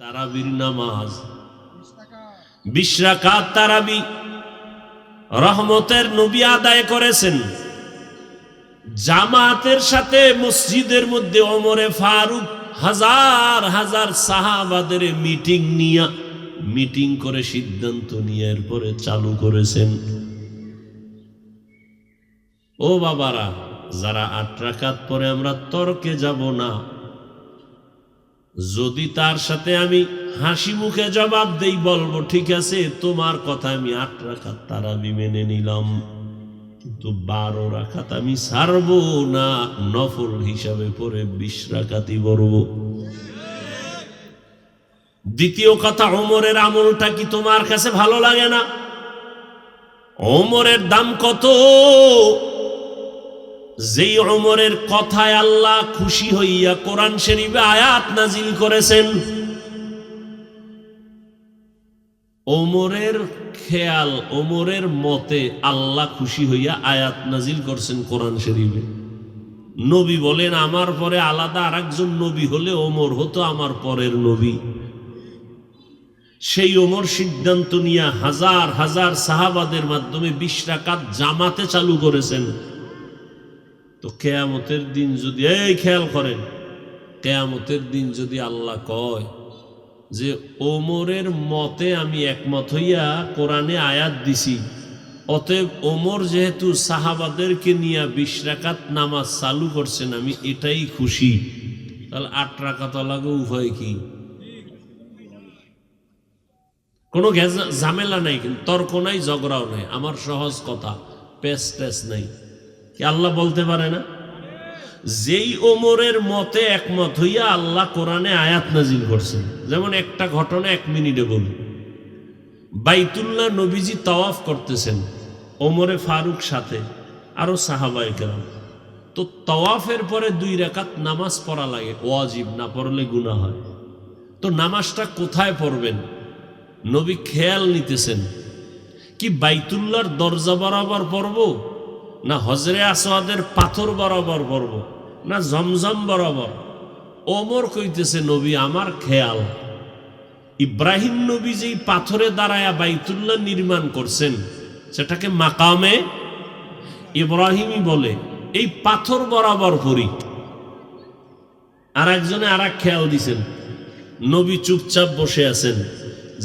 তারাবির নামাজ। বিশ রাকাত তারাবি। রহমতের নবী আদায় করেছেন। জামাতের সাথে মসজিদের মধ্যে ওমরে ফারুক হাজার হাজার সাহাবাদের মিটিং নিয়ে মিটিং করে সিদ্ধান্ত নিয়ে এরপরে চালু করেছেন। ও বাবারা, যারা আট রাকাত পরে আমরা তর্কে যাব না যদি তার সাথে আমি হাসি মুখে জবাব দেই, বলব, ঠিক আছে, তোমার কথা আমি আট রাখাত তারা মেনে নিলাম। কিন্তু বারো রাখাত আমি ছাড়বো না, নফল হিসাবে পরে বিশ রাখাতই বলব দ্বিতীয় কথা, ওমরের আমলটা কি তোমার কাছে ভালো লাগে না? ওমরের দাম কত? যেই অমরের কথায় আল্লাহ খুশি হইয়া কোরআন শরীফে আয়াত নাজিল করেছেন, ওমরের খেয়াল, ওমরের মতে আল্লাহ খুশি হইয়া আয়াত নাজিল করছেন কোরআন শরীফে। নবী বলেন, আমার পরে আলাদা আর একজন নবী হলে ওমর হতো আমার পরের নবী। সেই ওমর সিদ্ধান্ত নিয়ে হাজার হাজার সাহাবাদের মাধ্যমে বিশ রাকাত জামাতে চালু করেছেন। তো কেয়ামতের দিন যদি, এই খেয়াল করেন, কেয়ামতের দিন যদি আল্লাহ কয় যে, ওমরের মতে আমি একমত হইয়া কোরআনে আয়াত দিছি, অতএব ওমর যেহেতু সাহাবাদেরকে নিয়ে বিশ রাকাত নামাজ চালু করছেন, আমি এটাই খুশি। তাহলে আট রাকাত লাগে উভয় কি? কোনো ঝামেলা নাই, কিন্তু তর্ক নাই, ঝগড়াও নাই, আমার সহজ কথা পেস টেস নাই। কি আল্লাহ বলতে পারে না? যেই ওমরের মতে একমত হইয়া আল্লাহ কোরআনে আয়াত নাজিল করছেন যেমন একটা ঘটনা এক মিনিটে বলি। বাইতুল্লাহ নবীজি তাওয়াফ করতেছেন ওমরে ফারুক সাথে আরও সাহাবাই কেরাম। তো তাওয়াফের পরে দুই রেখাত নামাজ পড়া লাগে, ওয়াজিব, না পড়লে গুনাহ হয়। তো নামাজটা কোথায় পড়বেন? নবী খেয়াল নিতেছেন, কি বাইতুল্লাহর দরজা বরাবর পড়ব? না হজরে আসওয়াদের পাথর বরাবর পড়ব, না জমজম বরাবর। ওমর কইতেছে, নবী, আমার খেয়াল। ইব্রাহিম নবী যেই পাথরে দাঁড়ায়া বাইতুল্লাহ নির্মাণ করছেন, সেটাকে মাকামে ইব্রাহিমই বলে। এই পাথর বরাবর পড়ি আর একজনে আর এক খেয়াল দিছেন, নবী চুপচাপ বসে আছেন,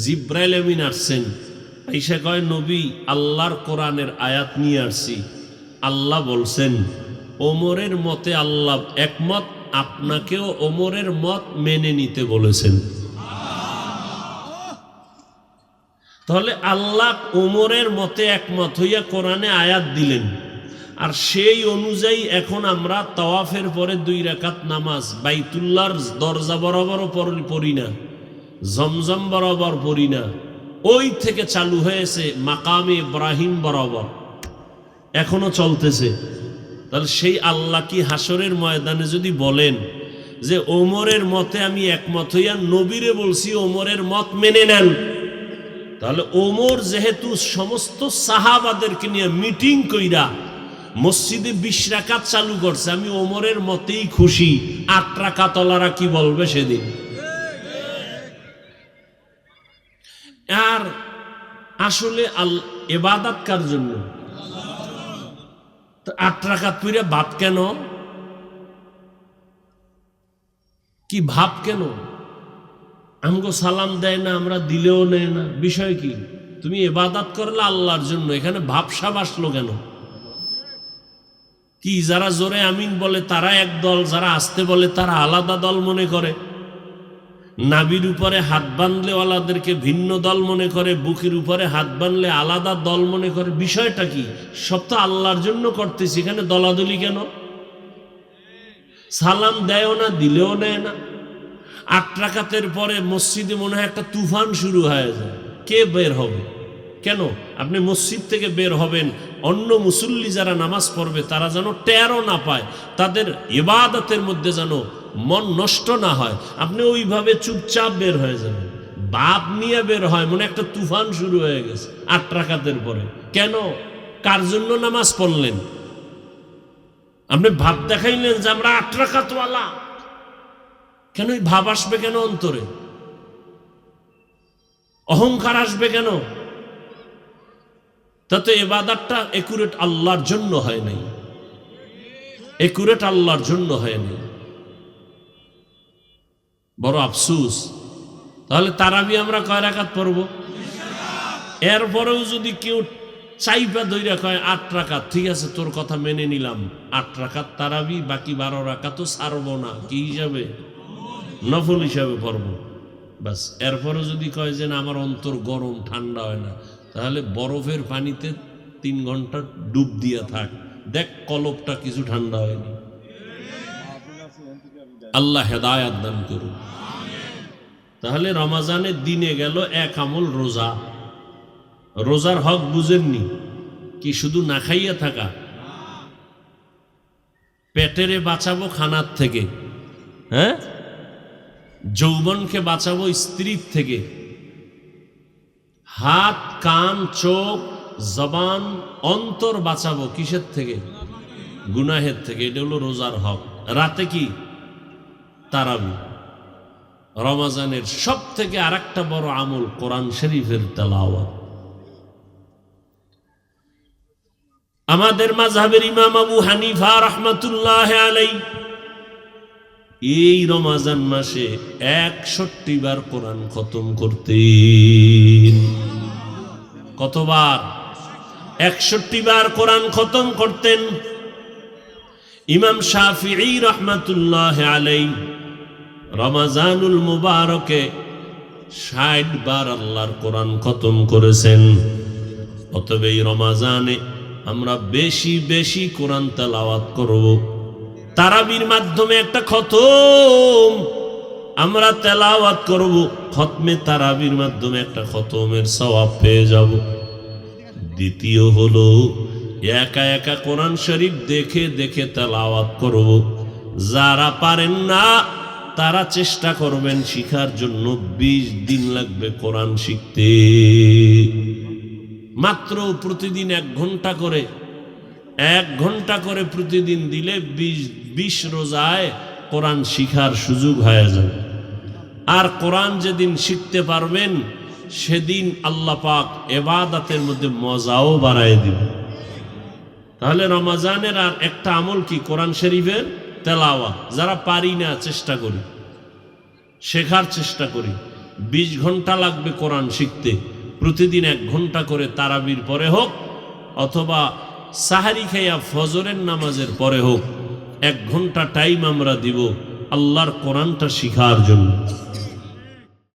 জিব্রাইল আমিন আসছেন। আইসা কয়, নবী, আল্লাহর কোরআনের আয়াত নিয়ে আসছি। আল্লাহ বলছেন, ওমরের মতে আল্লাহ একমত, আপনাকেও ওমরের মত মেনে নিতে বলেছেন। তাহলে আল্লাহ ওমরের মতে একমত হইয়া কোরআনে আয়াত দিলেন। আর সেই অনুযায়ী এখন আমরা তাওয়াফের পরে দুই রাকাত নামাজ, বাইতুল্লাহর দরজা বরাবরও পড়- পড়ি না, জমজম বরাবর পড়ি না। ওই থেকে চালু হয়েছে মাকামে ইব্রাহিম বরাবর। এখনও চলতেছে। তাহলে সেই আল্লাহ কি হাসরের ময়দানে যদি বলেন যে, ওমরের মতে আমি একমত হইয়া নবীরে বলছি ওমরের মত মেনে নেন। তাহলে ওমর যেহেতু সমস্ত সাহাবাদেরকে নিয়ে মিটিং কইরা মসজিদে বিশ রাকাত চালু করছে, আমি ওমরের মতেই খুশি। আট রাকাতলারা কি বলবে সেদিন? আর আসলে আল, এবাদাত কার জন্য? তো আট রাকাত পুরে ভাত কেন? কি ভাব কেন? আমগো সালাম দেয় না, আমরা দিলেও নেয় না। বিষয় কি? তুমি এবাদাত করলে আল্লাহর জন্য, এখানে ভাবসাব আসলো কেন? কি যারা জোরে আমিন বলে তারা এক দল, যারা আসতে বলে তারা আলাদা দল মনে করে। নাবির উপরে হাত বাঁধলে ওয়ালাদেরকে ভিন্ন দল মনে করে, বুকের উপরে হাত বাঁধলে আলাদা দল মনে করে। বিষয়টা কি? সব তো আল্লাহর জন্য করতেছি, এখানে দলাদলি কেন? সালাম দেয়ও না, দিলেও নেয় না। আট পরে মসজিদে মনে হয় একটা তুফান শুরু হয়ে যায়। কে বের হবে? কেন? আপনি মসজিদ থেকে বের হবেন। অন্য মুসল্লি যারা নামাজ পড়বে, তারা যেন টেরও না পায়। তাদের ইবাদতের মধ্যে যেন মন নষ্ট না হয়, আপনি ওইভাবে চুপচাপ বের হয়ে যাবেন। বাপ নিয়ে বের হয়, মনে একটা তুফান শুরু হয়ে গেছে আট রাকাতের পরে। কেন? কার জন্য নামাজ পড়লেন? আপনি ভাব দেখাইলেন যে আমরা আট রাকাতওয়ালা। কেন ওই ভাব আসবে কেন অন্তরে? অহংকার আসবে কেন? তাতে এবাদারটা একুরেট আল্লাহর জন্য হয় নাই। একুরেট আল্লাহর জন্য হয় নাই। বড় আফসুস। তাহলে তারাবি আমরা কয় রাখাত পড়ব? এরপরেও যদি কেউ চাইপা দইরা কয় আট রাকাত, ঠিক আছে, তোর কথা মেনে নিলাম। আট রাকাত তারাবি, বাকি বারো রাকাতও ছাড়বো না। কি হিসাবে? নফল হিসাবে পড়ব। বাস এরপরে যদি কয় যে না, আমার অন্তর গরম, ঠান্ডা হয় না, তাহলে বরফের পানিতে তিন ঘণ্টা ডুব দিয়া থাক। দেখ কলপটা কিছু ঠান্ডা হয়নি। আল্লাহ হেদায়াত দান করুন। তাহলে রমাজানের দিনে গেল এক আমল রোজা। রোজার হক বুঝেননি, কি শুধু না খাইয়া থাকা? পেটেরে বাঁচাবো খানার থেকে হ্যাঁ? যৌবনকে বাঁচাবো স্ত্রীর থেকে। হাত, কান, চোখ, জবান, অন্তর বাঁচাবো কিসের থেকে? গুনাহের থেকে, এটা হলো রোজার হক। রাতে কি? তারাবি। রমাজানের সব থেকে আর একটা বড় আমল কোরআন শরীফের তেলাওয়াত। আমাদের মাঝহাবের ইমাম আবু হানিফা রহমতুল্লাহ আলাই এই রমাজান মাসে একষট্টি বার কোরআন খতম করতেন। কতবার? একষট্টি বার কোরআন খতম করতেন। ইমাম শাফি রহমতুল্লাহ আলাই রমাজানুল মুবারকে ষাট বার আল্লাহর কোরআন খতম করেছেন। অতবে এই রমাজানে আমরা বেশি বেশি কোরআন তেলাওয়াত করব। তারাবির মাধ্যমে একটা খতম আমরা তেলাওয়াত করব। খতমে তারাবির মাধ্যমে একটা খতমের সওয়াব পেয়ে যাব। দ্বিতীয় হলো একা একা কোরআন শরীফ দেখে দেখে তেলাওয়াত করব। যারা পারেন না তারা চেষ্টা করবেন শিখার জন্য। বিশ দিন লাগবে কোরআন শিখতে। মাত্র প্রতিদিন এক ঘণ্টা করে। এক ঘণ্টা করে প্রতিদিন দিলে বিশ বিশ রোজায় কোরআন শিখার সুযোগ হয়ে যাবে। আর কোরআন যেদিন শিখতে পারবেন, সেদিন আল্লাহ পাক এবাদাতের মধ্যে মজাও বাড়ায় দিবে তাহলে রমাজানের আর একটা আমল কি কোরআন শরীফের? তেলাওয়া যারা পারি না, চেষ্টা করি। শেখার চেষ্টা করি। বিশ ঘণ্টা লাগবে কোরআন শিখতে। প্রতিদিন এক ঘণ্টা করে তারাবির পরে হোক, অথবা সাহারি খাইয়া ফজরের নামাজের পরে হোক, এক ঘণ্টা টাইম আমরা দিব আল্লাহর কোরআনটা শিখার জন্য।